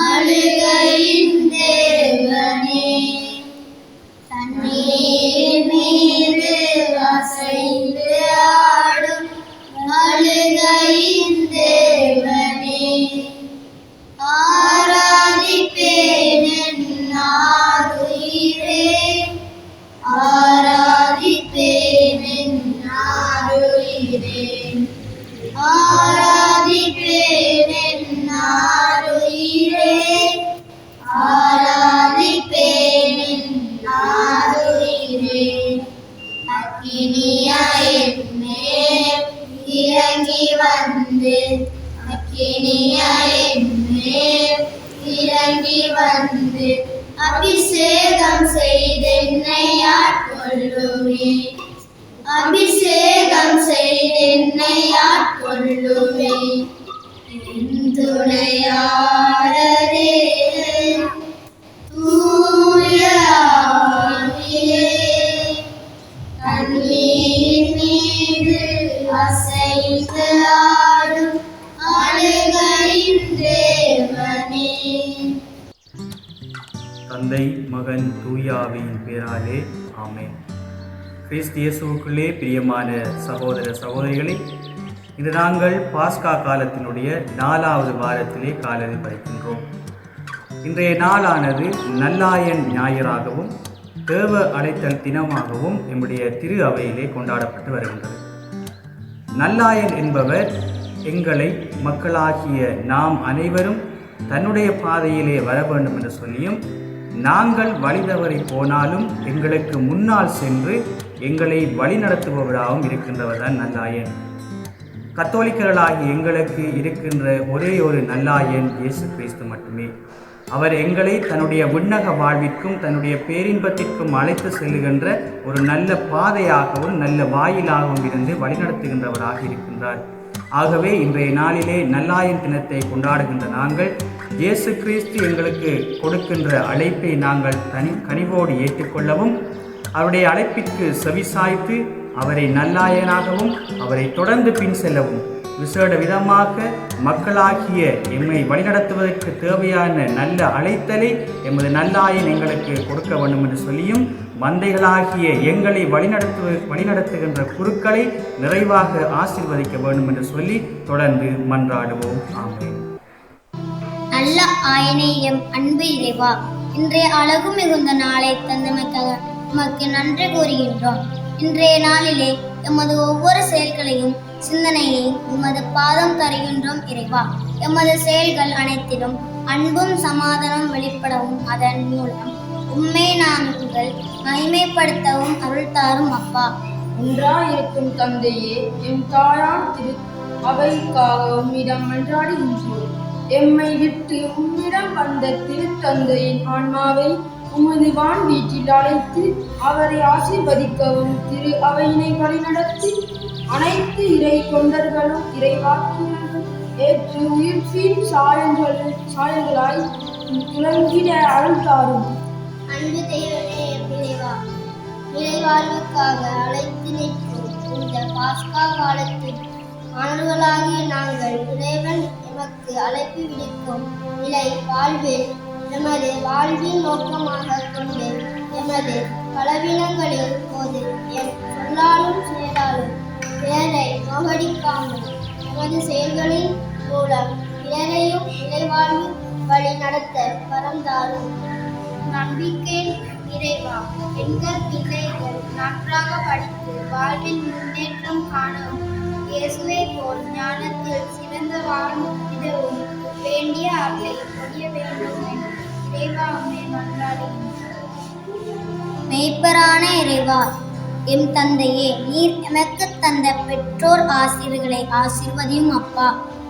அழுகையின் தேவனே துணையாளரே தூய கண்ணீர் மீது அசைந்து ஆடும் அழுகையின் தேவனே. தந்தை மகன் தூயாவின் பேராலே ஆமே கிறிஸ்து பிரியமான சகோதர சகோதரிகளை இன்று நாங்கள் பாஸ்கா காலத்தினுடைய நாலாவது வாரத்திலே காலடி பறிக்கின்றோம் இன்றைய நாளானது நல்லாயன் ஞாயிறாகவும் தேவ அழைத்தல் தினமாகவும் எம்முடைய திரு அவையிலே கொண்டாடப்பட்டு வருகின்றது. நல்லாயன் என்பவர் எங்களை மக்களாகிய நாம் அனைவரும் தன்னுடைய பாதையிலே வர வேண்டும் என்று சொல்லியும் நாங்கள் வழி தவறி போனாலும் எங்களுக்கு முன்னால் சென்று எங்களை வழிநடத்துபவராகவும் இருக்கின்றவர் தான் நல்லாயன். கத்தோலிக்கர்களாகி எங்களுக்கு இருக்கின்ற ஒரே ஒரு நல்லாயன் இயேசு கிறிஸ்து மட்டுமே. அவர் எங்களை தன்னுடைய விண்ணக வாழ்விற்கும் தன்னுடைய பேரின்பத்திற்கும் அழைத்து செல்லுகின்ற ஒரு நல்ல பாதையாகவும் நல்ல வாயிலாகவும் இருந்து வழிநடத்துகின்றவராக இருக்கின்றார். ஆகவே இன்றைய நாளிலே நல்லாயன் தினத்தை கொண்டாடுகின்ற நாங்கள் இயேசு கிறிஸ்து எங்களுக்கு கொடுக்கின்ற அழைப்பை நாங்கள் தனி கனிவோடு ஏற்றுக்கொள்ளவும் அவருடைய அழைப்பிற்கு செவிசாய்த்து அவரை நல்லாயனாகவும் அவரை தொடர்ந்து பின் செல்லவும். விசேட விதமாக மக்களாகிய எம்மை வழிநடத்துவதற்கு தேவையான நல்ல அழைத்தலை எமது நல்லாயன் எங்களுக்கு கொடுக்க வேண்டும் என்று சொல்லியும் மந்தைகளாகிய எங்களை வழிநடத்து வழிநடத்துகின்ற குருக்களை நிறைவாக ஆசீர்வதிக்க வேண்டும் என்று சொல்லி தொடர்ந்து மன்றாடுவோம். ஆமென். நல்ல ஆயனை எம் அன்பு இறைவா இன்றைய அழகு மிகுந்த நாளை தந்தமைக்காக உமக்கு நன்றி கூறுகின்றோம். இன்றைய நாளிலே எமது ஒவ்வொரு செயல்களையும் சிந்தனையையும் உமது பாதம் தருகின்றோம் இறைவா. எமது செயல்கள் அனைத்திலும் அன்பும் சமாதானம் வெளிப்படவும் அதன் மூலம். உண்மை நாங்கள் மகிமைப்படுத்தவும் அருள் தாரும் அப்பா. ஒன்றாயிருக்கும் தந்தையே எம் தாயார் திரு அவைக்காக உம்மிடம் மன்றாடுகின்றோம். எம்மை விட்டு உம்மிடம் வந்த திருத்தந்தையின் ஆன்மாவை உமது வான் வீட்டில் அழைத்து அவரை ஆசீர்வதிக்கவும். திரு அவையினை வழிநடத்தி அனைத்து இறை தொண்டர்களும் இறைவாக்கினர்கள் ஏற்று உயிர்ப்பின் சாயங்கள் சாயங்களாய் துளங்கிட அருள் தாரும். அன்பு தெய்வமே இறைவா இறைவாழ்வுக்காக அழைத்து நிற்கும் இந்த பாஸ்கா காலத்தில் மாணவர்களாகிய நாங்கள் இறைவன் எமக்கு அழைப்பு விடுக்கும் நிலை வாழ்வில் எமது வாழ்வின் நோக்கமாக கொண்டு எமது பலவீனங்களில் போது என் சொல்லாலும் செயலாலும் பிறரை நோகடிக்காமல் எமது செயல்களின் மூலம் பிறரையும் இறைவாழ்வு வழி நடத்த பரந்தாரும். நம்பிக்கை இறைவா எங்கள் பிள்ளைகள் நன்றாக படித்து வாழ்வில் முன்னேற்றம் காணவும் இயேசுவை போல் ஞானத்தில் சிறந்த வாழும் விதவும் வேண்டிய அருளை முடிய வேண்டும். இறைவா உம்மை மெய்ப்பரான இறைவா எம் தந்தையே நீர் எமக்கு தந்த பெற்றோர் ஆசிரியர்களை ஆசிர்வதியும் அப்பா.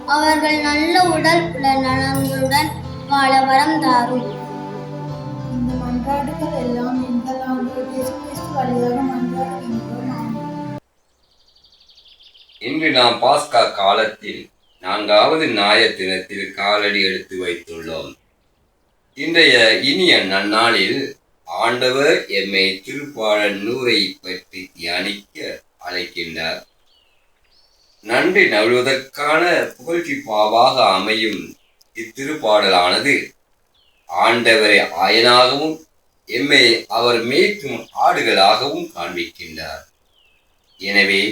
அவர்கள் நல்ல உடல் உள்ள நலங்களுடன் வாழ வரம் தாரும். இந்த மன்றாடுகள் எல்லாம் எங்கள் ஆண்டவர் இயேசு கிறிஸ்து வழியாக மன்றாடுகின்றோம். ஆமென். இன்று நாம் பாஸ்கா காலத்தில் நான்காவது ஞாயிறு தினத்தில் காலடி எடுத்து வைத்துள்ளோம். இன்றைய இனிய நன்னாளில் ஆண்டவர் எம்மை திருப்பாடல் நூறை பற்றி தியானிக்க அழைக்கின்றார். நன்றி நழுவதற்கான புகழ்ச்சி பாவாக அமையும் இத்திருப்பாடலானது. ஆண்டவரை ஆயனாகவும் எம்மை அவர் மேய்க்கும் ஆடுகளாகவும் காண்பிக்கின்றார். எனவே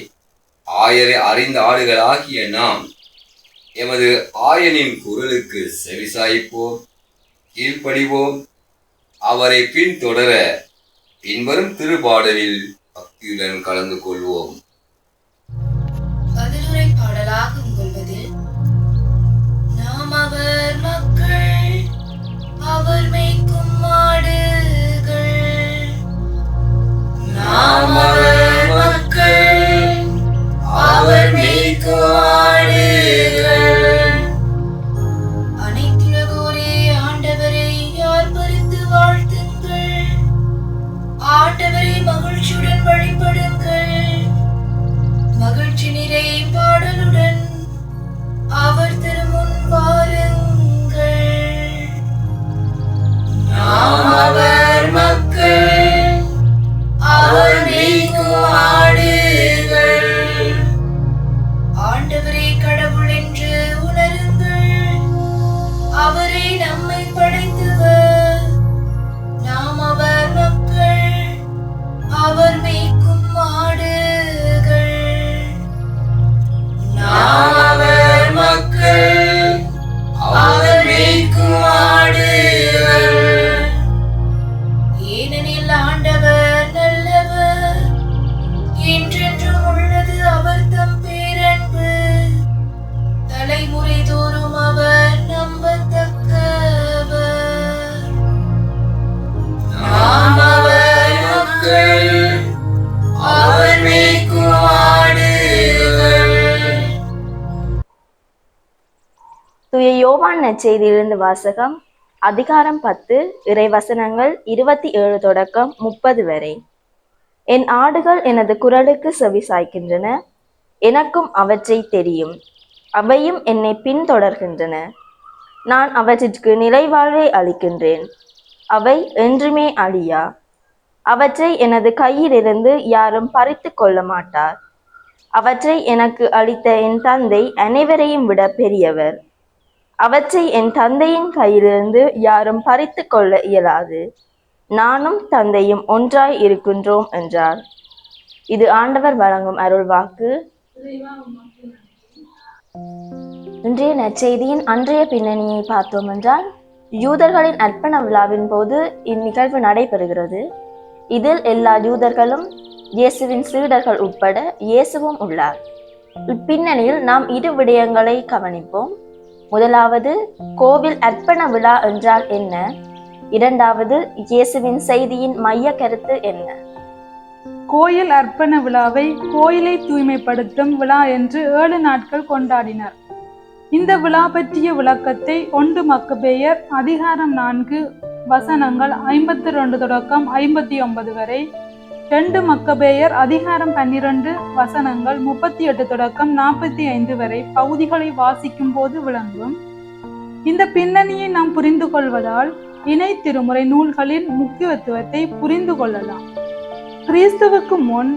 ஆயரை அறிந்த ஆடுகளாகிய நாம் எமது ஆயனின் குரலுக்கு செவிசாய்ப்போம். கீழ்ப்படிவோம். அவரை பின்தொடர பின்வரும் திருப்பாடலில் பக்தியுடன் கலந்து கொள்வோம். மகிழ்ச்சி தூய யோவான் நற்செய்தியிலிருந்து வாசகம் அதிகாரம் பத்து இறைவசனங்கள் இருபத்தி ஏழு தொடக்கம் முப்பது வரை. என் ஆடுகள் எனது குரலுக்கு செவி சாய்க்கின்றன எனக்கும் அவற்றை தெரியும் அவையும் என்னை பின்தொடர்கின்றன. நான் அவற்றிற்கு நிலைவாழ்வை அளிக்கின்றேன் அவை என்றுமே அழியா? அவற்றை எனது கையிலிருந்து யாரும் பறித்து கொள்ள மாட்டார். அவற்றை எனக்கு அளித்த என் தந்தை அனைவரையும் விட பெரியவர். அவற்றை என் தந்தையின் கையிலிருந்து யாரும் பறித்து கொள்ள இயலாது. நானும் தந்தையும் ஒன்றாய் இருக்கின்றோம் என்றார். இது ஆண்டவர் வழங்கும் அருள் வாக்கு. இன்றைய நற்செய்தியின் அன்றைய பின்னணியை பார்த்தோம் என்றால் யூதர்களின் அர்ப்பண விழாவின் போது இந்நிகழ்வு நடைபெறுகிறது. இதில் எல்லா யூதர்களும் இயேசுவின் சீடர்கள் உட்பட இயேசுவும் உள்ளார். இப்பின்னணியில் நாம் இரு விடயங்களை கவனிப்போம். முதலாவது கோவில் அர்ப்பண விழா என்றால் என்ன? இரண்டாவது இயேசுவின் செய்தியின் மைய கருத்து என்ன? கோயில் அர்ப்பண விழாவை கோயிலை தூய்மைப்படுத்தும் விழா என்று ஏழு நாட்கள் கொண்டாடினர். இந்த விழா பற்றிய விளக்கத்தை ஒன்று மக்கபேயர் அதிகாரம் நான்கு வசனங்கள் ஐம்பத்தி ரெண்டு தொடக்கம் ஐம்பத்தி ஒன்பது வரை ரெண்டு மக்கபேயர் அதிகாரம் பன்னிரண்டு வசனங்கள் முப்பத்தி எட்டு தொடக்கம் நாற்பத்தி ஐந்து வரை பகுதிகளை வாசிக்கும் போது விளங்கும். இந்த பின்னணியை நாம் புரிந்து கொள்வதால் இணை திருமுறை நூல்களின் முக்கியத்துவத்தை புரிந்து கொள்ளலாம். கிறிஸ்துவுக்கு முன்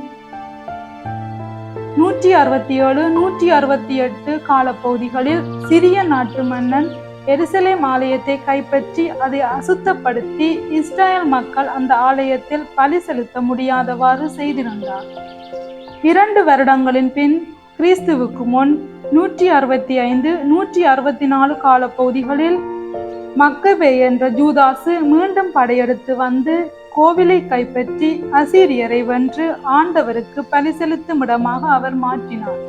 நூற்றி அறுபத்தி ஏழு நூற்றி அறுபத்தி எட்டு காலப்பகுதிகளில் சிறிய நாட்டு மன்னன் எருசலேம் ஆலயத்தை கைப்பற்றி அதை அசுத்தப்படுத்தி இஸ்ரேல் மக்கள் அந்த ஆலயத்தில் பலி செலுத்த முடியாதவாறு செய்திருந்தார். இரண்டு வருடங்களின் பின் கிறிஸ்துவுக்கு முன் நூற்றி அறுபத்தி ஐந்து நூற்றி அறுபத்தி நாலு காலப்பகுதிகளில் மக்கபே என்ற ஜூதாசு மீண்டும் படையெடுத்து வந்து கோவிலை கைப்பற்றி அசீரியரை வென்று ஆண்டவருக்கு பலி செலுத்தும் இடமாக அவர் மாற்றினார்.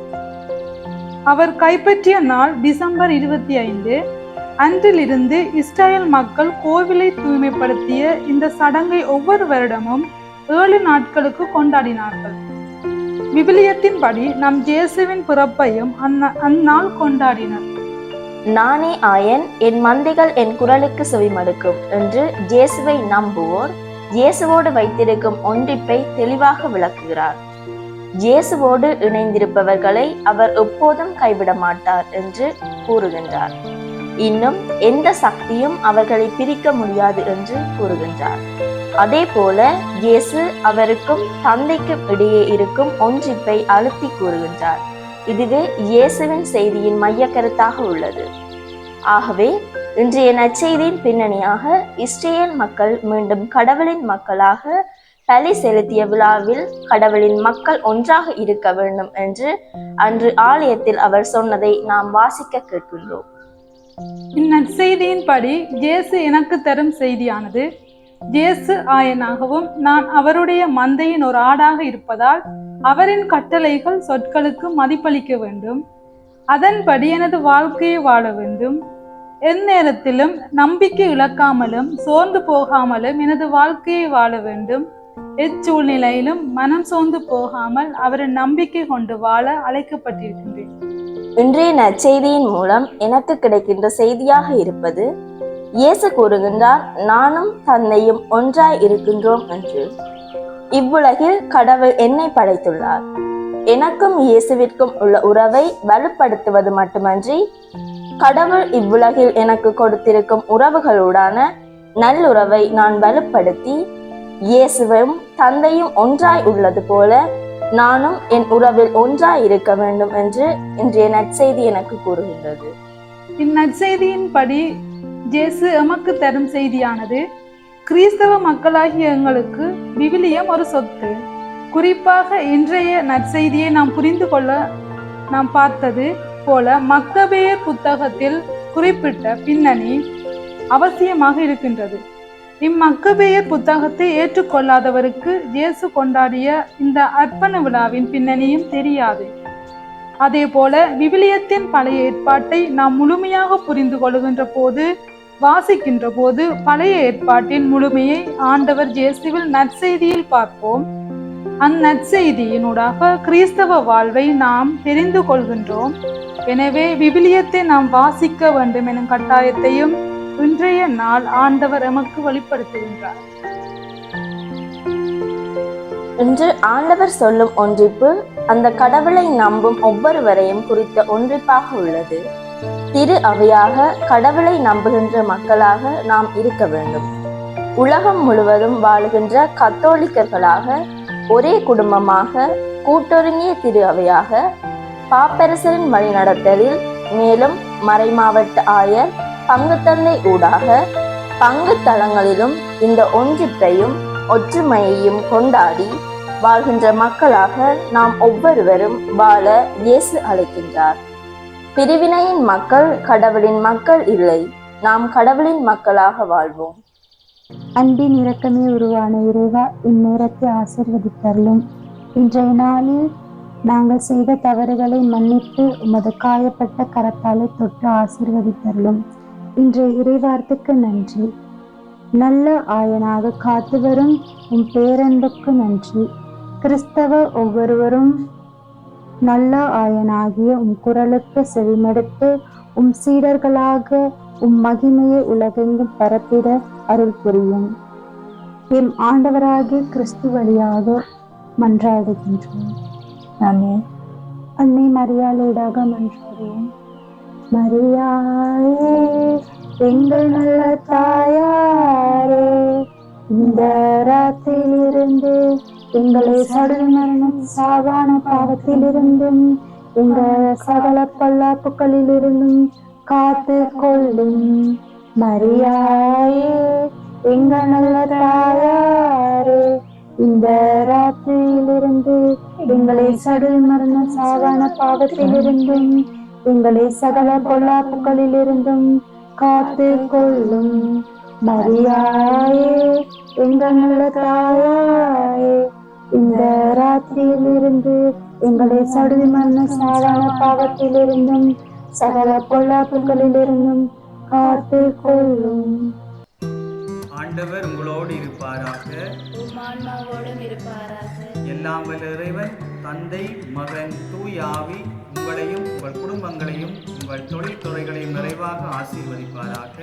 அவர் கைப்பற்றிய நாள் டிசம்பர் இருபத்தி ஐந்து அன்றிலிருந்து இஸ்ரேல் மக்கள் கோவிலை தூய்மைப்படுத்திய இந்த சடங்கை ஒவ்வொரு வருடமும் ஏழு நாட்களுக்கு கொண்டாடினார்கள். விவிலியத்தின்படி நம் ஜேசுவின் பிறப்பையும் அந்ந- அந்நாள் கொண்டாடினர். நானே ஆயன் என் மந்தைகள் என் குரலுக்கு செவிமடுக்கும் என்று ஜேசுவை நம்புவோர் இயேசுவோடு வைத்திருக்கும் ஒன்றிப்பை தெளிவாக விளக்குகிறார். இயேசுவோடு இணைந்திருப்பவர்களை அவர் எப்போதும் கைவிட மாட்டார் என்று கூறுகின்றார். இன்னும் எந்த சக்தியும் அவர்களை பிரிக்க முடியாது என்று கூறுகின்றார். அதே போல இயேசு அவருக்கும் தந்தைக்கும் இடையே இருக்கும் ஒன்றிப்பை அழுத்தி கூறுகின்றார். இதுவே இயேசுவின் செய்தியின் மைய கருத்தாக உள்ளது. ஆகவே இன்றைய நற்செய்தியின் பின்னணியாக இஸ்ரேல் மக்கள் மீண்டும் கடவுளின் மக்களாக பலி செலுத்திய விழாவில் கடவுளின் மக்கள் ஒன்றாக இருக்க வேண்டும் என்று அன்று ஆலயத்தில் அவர் சொன்னதை நாம் வாசிக்க கேட்கின்றோம். இந்நற்செய்தியின்படி இயேசு எனக்கு தரும் செய்தியானது இயேசு ஆயனாகவும் நான் அவருடைய மந்தையின் ஒரு ஆடாக இருப்பதால் அவரின் கட்டளைகள் சொற்களுக்கு மதிப்பளிக்க வேண்டும். அதன்படி எனது வாழ்க்கையை வாழ வேண்டும். எந்நேரத்திலும் நம்பிக்கை இழக்காமலும் சோர்ந்து போகாமலும் எனது வாழ்க்கையை வாழ வேண்டும். எச்சூழ்நிலையிலும் மனம் சோர்ந்து போகாமல் அவரின் நம்பிக்கை கொண்டு வாழ அழைக்கப்பட்டிருக்கின்றேன். இன்றைய நற்செய்தியின் மூலம் எனக்கு கிடைக்கின்ற செய்தியாக இருப்பது இயேசு கூறுகின்றார் நானும் தந்தையும் ஒன்றாய் இருக்கின்றோம் என்று. இவ்வுலகில் கடவுள் என்னை படைத்துள்ளார். எனக்கும் இயேசுவிற்கும் உள்ள உறவை வலுப்படுத்துவது மட்டுமன்றி கடவுள் இவ்வுலகில் எனக்கு கொடுத்திருக்கும் உறவுகளுடான நல்லுறவை நான் வலுப்படுத்தி இயேசுவும் தந்தையும் ஒன்றாய் உள்ளது போல நானும் என் உறவில் ஒன்றாய் இருக்க வேண்டும் என்று இன்றைய நற்செய்தி எனக்கு கூறுகின்றது. இந்நற்செய்தியின்படி ஜேசு எமக்கு தரும் செய்தியானது கிறிஸ்தவ மக்களாகிய எங்களுக்கு விவிலியம் ஒரு சொத்து. குறிப்பாக இன்றைய நற்செய்தியை நாம் புரிந்து கொள்ள நாம் பார்த்தது போல மக்கபேயர் புத்தகத்தில் குறிப்பிட்ட பின்னணி அவசியமாக இருக்கின்றது. இம்மக்கபேய புத்தகத்தை ஏற்றுக்கொள்ளாதவருக்கு இயேசு கொண்டாடிய இந்த அர்ப்பண விழாவின் பின்னணியும் தெரியாது. அதே போல விவிலியத்தின் பழைய ஏற்பாட்டை நாம் முழுமையாக புரிந்து கொள்கின்ற போது வாசிக்கின்ற போது பழைய ஏற்பாட்டின் முழுமையை ஆண்டவர் இயேசுவில் நற்செய்தியில் பார்ப்போம். அந்நற்செய்தியினூடாக கிறிஸ்தவ வாழ்வை நாம் தெரிந்து கொள்கின்றோம். எனவே விவிலியத்தை நாம் வாசிக்க வேண்டும் எனும் கட்டாயத்தையும் இன்றைய நாள் ஆண்டவர் எமக்கு வெளிப்படுத்துகின்றார் இன்று ஆண்டவர் சொல்லும் ஒன்றிப்பு அந்த கடவுளை நம்பும் ஒவ்வொருவரையும் குறித்த ஒன்றிப்பாக உள்ளது. திரு அவையாக கடவுளை நம்புகின்ற மக்களாக நாம் இருக்க வேண்டும். உலகம் முழுவதும் வாழுகின்ற கத்தோலிக்கர்களாக ஒரே குடும்பமாக கூட்டொருங்கிய திரு அவையாக பாப்பரசரின் வழிநடத்தலில் மேலும் மறைமாவட்ட ஆயர் பங்குத்தந்தை ஊடாக பங்கு தளங்களிலும் இந்த ஒன்றிப்பையும் ஒற்றுமையையும் கொண்டாடி வாழ்கின்ற மக்களாக நாம் ஒவ்வொருவரும் வாழ இயேசு அழைக்கின்றார். பிரிவினையின் மக்கள் கடவுளின் மக்கள் இல்லை நாம் கடவுளின் மக்களாக வாழ்வோம். அன்பின் இரக்கமே உருவான இறைவா இந்நேரத்தை ஆசிர்வதித்தருளும். இன்றைய நாளில் நாங்கள் செய்த தவறுகளை மன்னித்து உமது காயப்பட்ட கரத்தாலே தொட்டு ஆசிர்வதித்தருளும். இன்றைய இறைவார்த்தைக்கு நன்றி. நல்ல ஆயனாக காத்து வரும் உம் பேரன்புக்கு நன்றி. கிறிஸ்தவ ஒவ்வொருவரும் நல்ல ஆயனாகிய உம் குரலுக்கு செவிமடுத்து உம் சீடர்களாக உம் மகிமையை உலகெங்கும் பரப்பிட அருள் புரியும். எம் ஆண்டவராகிய கிறிஸ்து வழியாக மன்றாடுகின்றோம். ஆமே அன்னை மரியாதையிடாக மன்றாடுவோம். மரியாயே எங்கள் நல்ல தாயாரே இந்த ராத்திலிருந்து எங்களை சடல் மரணம் சாவான பாவத்திலிருந்தும் எங்கள் சகல பொல்லாப்புகளிலிருந்தும் காத்து கொள்ளும் மரியாயே எங்கள் நல்ல தாயாரே இந்த ராத்திரியிலிருந்து எங்களை சடல் மரண சாவான பாவத்திலிருந்தும் எங்களை சகல பொல்லாப்புகளிலிருந்தும் காத்து கொள்ளும். மரியாயே எங்கள் நல்ல தாயாயே இந்த ராத்திரியிலிருந்து எங்களை சடுதி மன்ன சாதாரண பாவத்திலிருந்தும் சகல பொல்லாப்புகளிலிருந்தும் காத்து கொள்ளும். ஆண்டவர் உங்களோடு இருப்பாராக. எல்லாம் வல்ல இறைவன் தந்தை மகன் தூயாவி உங்களையும் உங்கள் குடும்பங்களையும் உங்கள் தொழில் துறைகளையும் நிறைவாக ஆசீர்வதிப்பாராக.